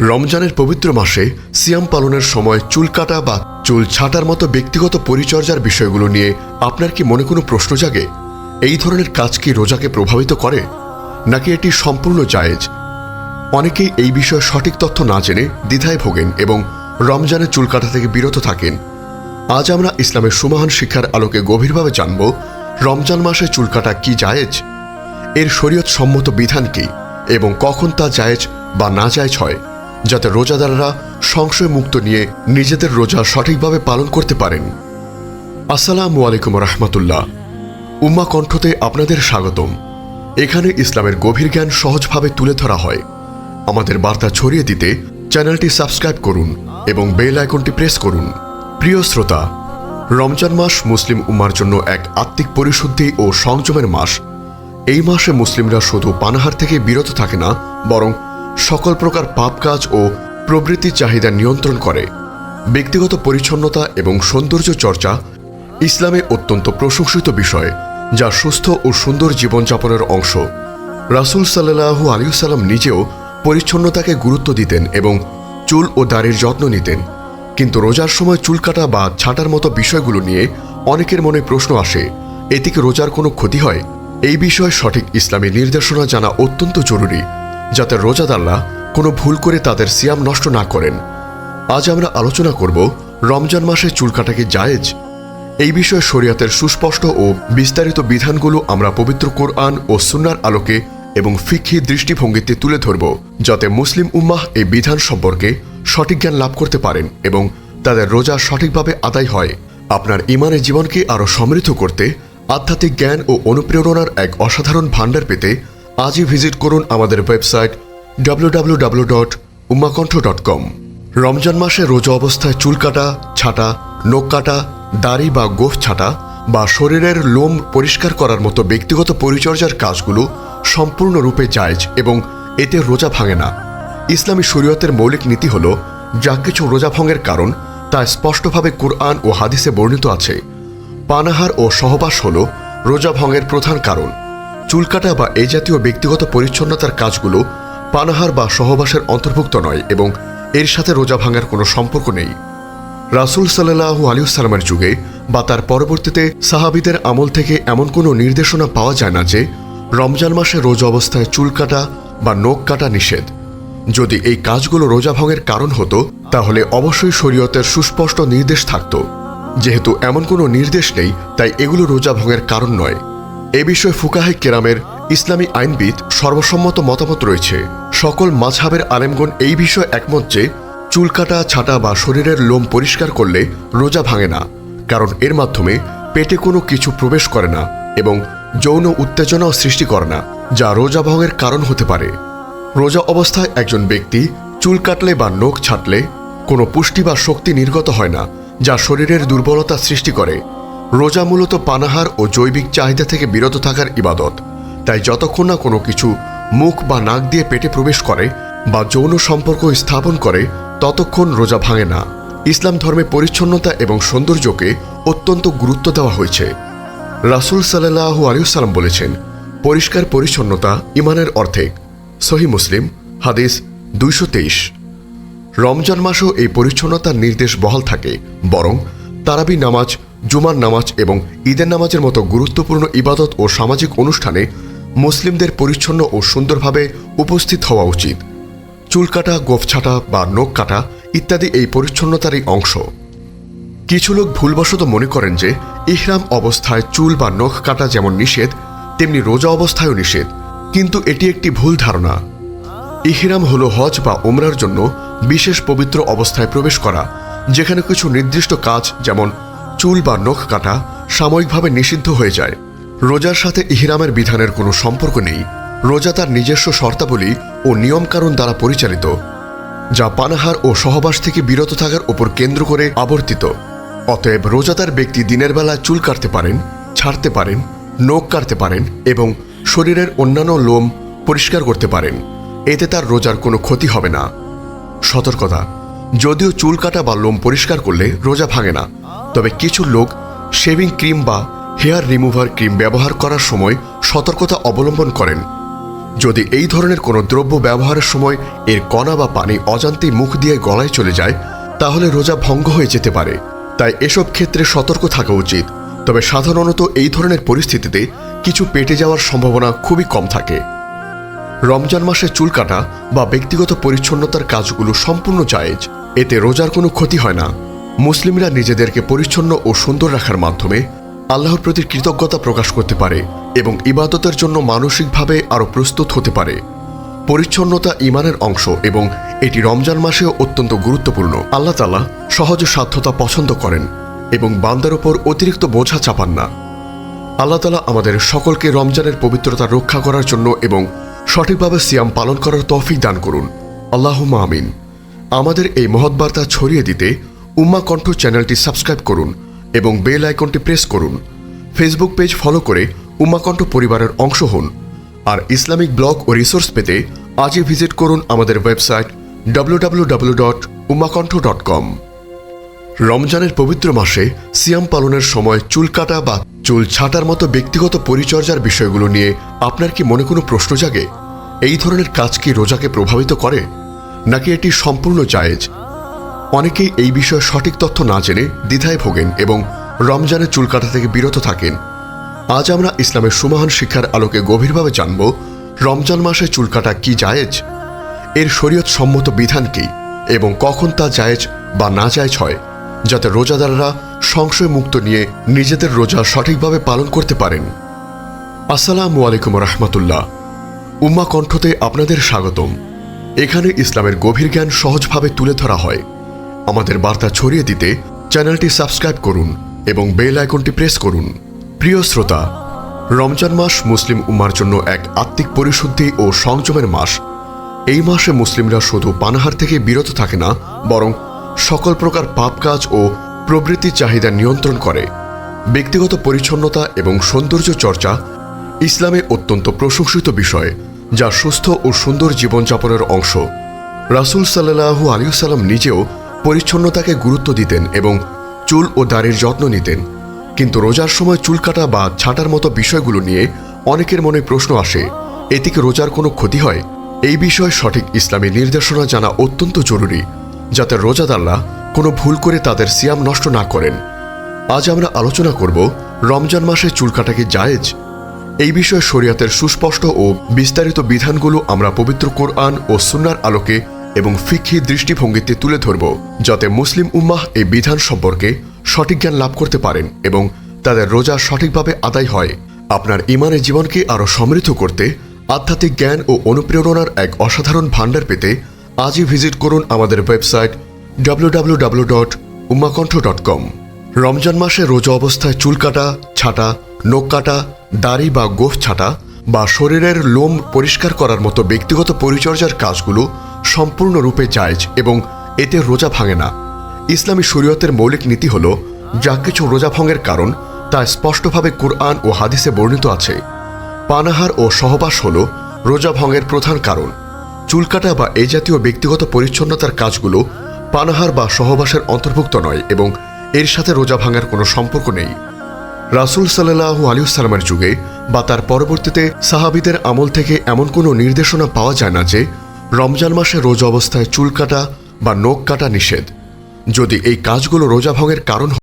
রমজানের পবিত্র মাসে সিয়াম পালনের সময় চুল কাটা বা চুল ছাটার মতো ব্যক্তিগত পরিচর্যার বিষয়গুলো নিয়ে আপনার কি মনে কোনো প্রশ্ন জাগে? এই ধরনের কাজ কি রোজাকে প্রভাবিত করে? নাকি এটি সম্পূর্ণ জায়েজ? অনেকেই এই বিষয়ে সঠিক তথ্য না জেনে দ্বিধায় ভোগেন এবং রমজানের চুল কাটা থেকে বিরত থাকেন। আজ আমরা ইসলামের সুমহান শিক্ষার আলোকে গভীরভাবে জানব, রমজান মাসে চুল কাটা কি জায়েজ? এর শরীয়ত সম্মত বিধান কি এবং কখন তা জায়েজ বা না জায়েজ হয়? যাতে রোজাদাররা সংশয় মুক্ত নিয়ে নিজেদের রোজা সঠিকভাবে পালন করতে পারেন। আসসালামু আলাইকুম রহমতুল্লাহ। উম্মা কণ্ঠতে আপনাদের স্বাগতম। এখানে ইসলামের গভীর জ্ঞান সহজভাবে তুলে ধরা হয়। আমাদের বার্তা ছড়িয়ে দিতে চ্যানেলটি সাবস্ক্রাইব করুন এবং বেল আইকনটি প্রেস করুন। প্রিয় শ্রোতা, রমজান মাস মুসলিম উম্মার জন্য এক আত্মিক পরিশুদ্ধি ও সংযমের মাস। এই মাসে মুসলিমরা শুধু পানাহার থেকে বিরত থাকে না, বরং সকল প্রকার পাপ কাজ ও প্রবৃত্তি চাহিদা নিয়ন্ত্রণ করে। ব্যক্তিগত পরিচ্ছন্নতা এবং সৌন্দর্য চর্চা ইসলামে অত্যন্ত প্রশংসিত বিষয়, যা সুস্থ ও সুন্দর জীবনযাপনের অংশ। রাসুল সাল্লাহু আলিউসাল্লাম নিজেও পরিচ্ছন্নতাকে গুরুত্ব দিতেন এবং চুল ও দাড়ির যত্ন নিতেন। কিন্তু রোজার সময় চুল কাটা বা ছাটার মতো বিষয়গুলো নিয়ে অনেকের মনে প্রশ্ন আসে এতে রোজার কোনো ক্ষতি হয়? এই বিষয়ে সঠিক ইসলামী নির্দেশনা জানা অত্যন্ত জরুরি। যাতে রোজাদাররা কোনো ভুল করে তাদের সিয়াম নষ্ট না করেন। আজ আমরা আলোচনা করব রমজান মাসে চুল জায়েজ? এই বিষয়ে শরিয়াতের সুস্পষ্ট ও বিস্তারিত বিধানগুলো আমরা পবিত্র কোরআন ও সুন্নার আলোকে এবং ফিক্ষি দৃষ্টিভঙ্গিতে তুলে ধরব, যাতে মুসলিম উম্মাহ এই বিধান সম্পর্কে সঠিক জ্ঞান লাভ করতে পারেন এবং তাদের রোজা সঠিকভাবে আদায় হয়। আপনার ইমানের জীবনকে আরও সমৃদ্ধ করতে আধ্যাত্মিক জ্ঞান ও অনুপ্রেরণার এক অসাধারণ ভাণ্ডার পেতে আজই ভিজিট করুন আমাদের ওয়েবসাইট www.ummakontho.com রমজান মাসে রোজা অবস্থায় চুল কাটা, ছাটা, নখ কাটা, দাড়ি বা গোফ ছাটা বা শরীরের লোম পরিষ্কার করার মতো ব্যক্তিগত পরিচর্যার কাজগুলো সম্পূর্ণরূপে জায়জ এবং এতে রোজা ভাঙে না। ইসলামী শরীয়তের মৌলিক নীতি হল, যা কিছু রোজা ভঙ্গের কারণ, তা স্পষ্টভাবে কুরআন ও হাদিসে বর্ণিত আছে। পানাহার ও সহবাস হল রোজা ভঙ্গের প্রধান কারণ। চুলকাটা বা এই জাতীয় ব্যক্তিগত পরিচ্ছন্নতার কাজগুলো পানাহার বা সহবাসের অন্তর্ভুক্ত নয় এবং এর সাথে রোজা ভাঙার কোনো সম্পর্ক নেই। রাসুল সাল্লাহু আলিউসালামের যুগে বা তার পরবর্তীতে সাহাবিদের আমল থেকে এমন কোনো নির্দেশনা পাওয়া যায় না যে রমজান মাসে রোজা অবস্থায় চুল কাটা বা নখ কাটা নিষেধ। যদি এই কাজগুলো রোজা ভঙ্গের কারণ হতো, তাহলে অবশ্যই শরীয়তের সুস্পষ্ট নির্দেশ থাকত। যেহেতু এমন কোনো নির্দেশ নেই, তাই এগুলো রোজা ভঙ্গের কারণ নয়। এ বিষয়ে ফুকাহে কেরামের ইসলামী আইনবিদ সর্বসম্মত মতামত রয়েছে। সকল মাঝহাবের আলেমগণ এই বিষয়ে একমত যে চুল কাটা ছাটা বা শরীরের লোম পরিষ্কার করলে রোজা ভাঙে না, কারণ এর মাধ্যমে পেটে কোনো কিছু প্রবেশ করে না এবং যৌন উত্তেজনাও সৃষ্টি করে না, যা রোজা ভঙ্গের কারণ হতে পারে। রোজা অবস্থায় একজন ব্যক্তি চুল কাটলে বা নখ ছাটলে কোনো পুষ্টি বা শক্তি নির্গত হয় না, যা শরীরের দুর্বলতা সৃষ্টি করে। রোজা মূলত পানাহার ও জৈবিক চাহিদা থেকে বিরত থাকার ইবাদত। তাই যতক্ষণ না কোনো কিছু মুখ বা নাক দিয়ে পেটে প্রবেশ করে বা যৌন সম্পর্ক স্থাপন করে, ততক্ষণ রোজা ভাঙে না। ইসলাম ধর্মে পরিচ্ছন্নতা এবং সৌন্দর্যকে অত্যন্ত গুরুত্ব দেওয়া হয়েছে। রাসুল সাল্লাহু আলিউসালাম বলেছেন, পরিষ্কার পরিচ্ছন্নতা ইমানের অর্ধেক। সহি মুসলিম, হাদিস দুইশো তেইশ। রমজান মাসেও এই পরিচ্ছন্নতার নির্দেশ বহাল থাকে, বরং তারাবি নামাজ জুমার নামাজ এবং ঈদের নামাজের মতো গুরুত্বপূর্ণ ইবাদত ও সামাজিক অনুষ্ঠানে মুসলিমদের পরিচ্ছন্ন ও সুন্দরভাবে উপস্থিত হওয়া উচিত। চুল কাটা, গোফ ছাটা বা নখ কাটা ইত্যাদি এই পরিচ্ছন্নতারই অংশ। কিছু লোক ভুলবশত মনে করেন যে ইহরাম অবস্থায় চুল বা নখ কাটা যেমন নিষেধ, তেমনি রোজা অবস্থায়ও নিষেধ, কিন্তু এটি একটি ভুল ধারণা। ইহরাম হল হজ বা ওমরার জন্য বিশেষ পবিত্র অবস্থায় প্রবেশ করা, যেখানে কিছু নির্দিষ্ট কাজ যেমন চুল বা নখ কাটা সাময়িকভাবে নিষিদ্ধ হয়ে যায়। রোজার সাথে ইহরামের বিধানের কোনো সম্পর্ক নেই। রোজা তার নিজস্ব শর্তাবলী ও নিয়মকানুন দ্বারা পরিচালিত, যা পানাহার ও সহবাস থেকে বিরত থাকার উপর কেন্দ্র করে আবর্তিত। অতএব রোজাদার ব্যক্তি দিনের বেলায় চুল কাটতে পারেন, ছাড়তে পারেন, নখ কাটতে পারেন এবং শরীরের অন্যান্য লোম পরিষ্কার করতে পারেন। এতে তার রোজার কোনো ক্ষতি হবে না। সতর্কতা, যদিও চুল কাটা বা লোম পরিষ্কার করলে রোজা ভাঙে না। তবে কিছু লোক শেভিং ক্রিম বা হেয়ার রিমুভার ক্রিম ব্যবহার করার সময় সতর্কতা অবলম্বন করেন। যদি এই ধরনের কোনো দ্রব্য ব্যবহারের সময় এর কণা বা পানি অজান্তেই মুখ দিয়ে গলায় চলে যায়, তাহলে রোজা ভঙ্গ হয়ে যেতে পারে। তাই এসব ক্ষেত্রে সতর্ক থাকা উচিত। তবে সাধারণত এই ধরনের পরিস্থিতিতে কিছু পেটে যাওয়ার সম্ভাবনা খুবই কম থাকে। রমজান মাসে চুল কাটা বা ব্যক্তিগত পরিচ্ছন্নতার কাজগুলো সম্পূর্ণ জায়েজ। এতে রোজার কোনো ক্ষতি হয় না। মুসলিমরা নিজেদেরকে পরিচ্ছন্ন ও সুন্দর রাখার মাধ্যমে আল্লাহর প্রতি কৃতজ্ঞতা প্রকাশ করতে পারে এবং ইবাদতের জন্য মানসিকভাবে আরও প্রস্তুত হতে পারে। পরিচ্ছন্নতা ইমানের অংশ এবং এটি রমজান মাসেও অত্যন্ত গুরুত্বপূর্ণ। আল্লাহ তালা সহজ সাধ্যতা পছন্দ করেন এবং বান্দার ওপর অতিরিক্ত বোঝা চাপান না। আল্লাহ তালা আমাদের সকলকে রমজানের পবিত্রতা রক্ষা করার জন্য এবং সঠিকভাবে সিয়াম পালন করার তৌফিক দান করুন। আল্লাহ আমিন। আমাদের এই মহৎ বার্তা ছড়িয়ে দিতে উম্মা কণ্ঠ চ্যানেলটি সাবস্ক্রাইব করুন এবং বেল আইকনটি প্রেস করুন। ফেসবুক পেজ ফলো করে উম্মাকণ্ঠ পরিবারের অংশ হন আর ইসলামিক ব্লগ ও রিসোর্স পেতে আজই ভিজিট করুন আমাদের ওয়েবসাইট www.ummakontho.com রমজানের পবিত্র মাসে সিয়াম পালনের সময় চুল কাটা বা চুল ছাটার মতো ব্যক্তিগত পরিচর্যার বিষয়গুলো নিয়ে আপনার কি মনে কোনো প্রশ্ন জাগে? এই ধরনের কাজ কি রোজাকে প্রভাবিত করে? নাকি এটি সম্পূর্ণ জায়েজ? অনেকেই এই বিষয়ে সঠিক তথ্য না জেনে দ্বিধায় ভোগেন এবং রমজানের চুল কাটা থেকে বিরত থাকেন। আজ আমরা ইসলামের সুমহান শিক্ষার আলোকে গভীরভাবে জানব, রমজান মাসে চুল কাটা কি জায়েজ? এর শরীয়ত সম্মত বিধান কি এবং কখন তা জায়েজ বা না জায়েজ হয়, যাতে রোজাদাররা সংশয় মুক্ত নিয়ে নিজেদের রোজা সঠিকভাবে পালন করতে পারেন। আসসালামু আলাইকুম রহমতুল্লাহ। উম্মা কণ্ঠতে আপনাদের স্বাগতম। এখানে ইসলামের গভীর জ্ঞান সহজভাবে তুলে ধরা হয়। আমাদের বার্তা ছড়িয়ে দিতে চ্যানেলটি সাবস্ক্রাইব করুন এবং বেল আইকনটি প্রেস করুন। প্রিয় শ্রোতা, রমজান মাস মুসলিম উম্মার জন্য এক আত্মিক পরিশুদ্ধি ও সংযমের মাস। এই মাসে মুসলিমরা শুধু পানাহার থেকে বিরত থাকে না, বরং সকল প্রকার পাপ কাজ ও প্রবৃত্তি চাহিদা নিয়ন্ত্রণ করে। ব্যক্তিগত পরিচ্ছন্নতা এবং সৌন্দর্য চর্চা ইসলামে অত্যন্ত প্রশংসিত বিষয়, যা সুস্থ ও সুন্দর জীবনযাপনের অংশ। রাসূল সাল্লাহু আলিউসাল্লাম নিজেও পরিচ্ছন্নতাকে গুরুত্ব দিতেন এবং চুল ও দাড়ির যত্ন নিতেন। কিন্তু রোজার সময় চুল কাটা বা ছাটার মতো বিষয়গুলো নিয়ে অনেকের মনে প্রশ্ন আসে এতে রোজার কোনো ক্ষতি হয়? এই বিষয়ে সঠিক ইসলামী নির্দেশনা জানা অত্যন্ত জরুরি, যাতে রোজাদাররা কোনো ভুল করে তাদের সিয়াম নষ্ট না করেন। আজ আমরা আলোচনা করব, রমজান মাসে চুল কাটা কি জায়েজ? এই বিষয়ে শরিয়াতের সুস্পষ্ট ও বিস্তারিত বিধানগুলো আমরা পবিত্র কোরআন ও সুন্নার আলোকে এবং ফিক্ষি দৃষ্টিভঙ্গিতে তুলে ধরব, যাতে মুসলিম উম্মাহ এই বিধান সম্পর্কে সঠিক জ্ঞান লাভ করতে পারেন এবং তাদের রোজা সঠিকভাবে আদায় হয়। আপনার ইমানের জীবনকে আরও সমৃদ্ধ করতে আধ্যাত্মিক জ্ঞান ও অনুপ্রেরণার এক অসাধারণ ভাণ্ডার পেতে আজই ভিজিট করুন আমাদের ওয়েবসাইট www.ummakontho.com রমজান মাসে রোজা অবস্থায় চুল কাটা, ছাটা, নখ কাটা, দাড়ি বা গোফ ছাটা বা শরীরের লোম পরিষ্কার করার মতো ব্যক্তিগত পরিচর্যার কাজগুলো সম্পূর্ণরূপে জায়েজ এবং এতে রোজা ভাঙে না। ইসলামী শরীয়তের মৌলিক নীতি হল, যা কিছু রোজা ভঙ্গের কারণ, তা স্পষ্টভাবে কুরআন ও হাদিসে বর্ণিত আছে। পানাহার ও সহবাস হল রোজা ভঙ্গের প্রধান কারণ। চুলকাটা বা এই জাতীয় ব্যক্তিগত পরিচ্ছন্নতার কাজগুলো পানাহার বা সহবাসের অন্তর্ভুক্ত নয় এবং এর সাথে রোজা ভাঙার কোনো সম্পর্ক নেই। রাসুল সাল্লাহু আলিউসালামের যুগে বা তার পরবর্তীতে সাহাবিদের আমল থেকে এমন কোনো নির্দেশনা পাওয়া যায় না যে রমজান মাসে রোজা অবস্থায় চুল কাটা বা নখ কাটা নিষেধ। যদি এই কাজগুলো রোজা ভঙ্গের কারণ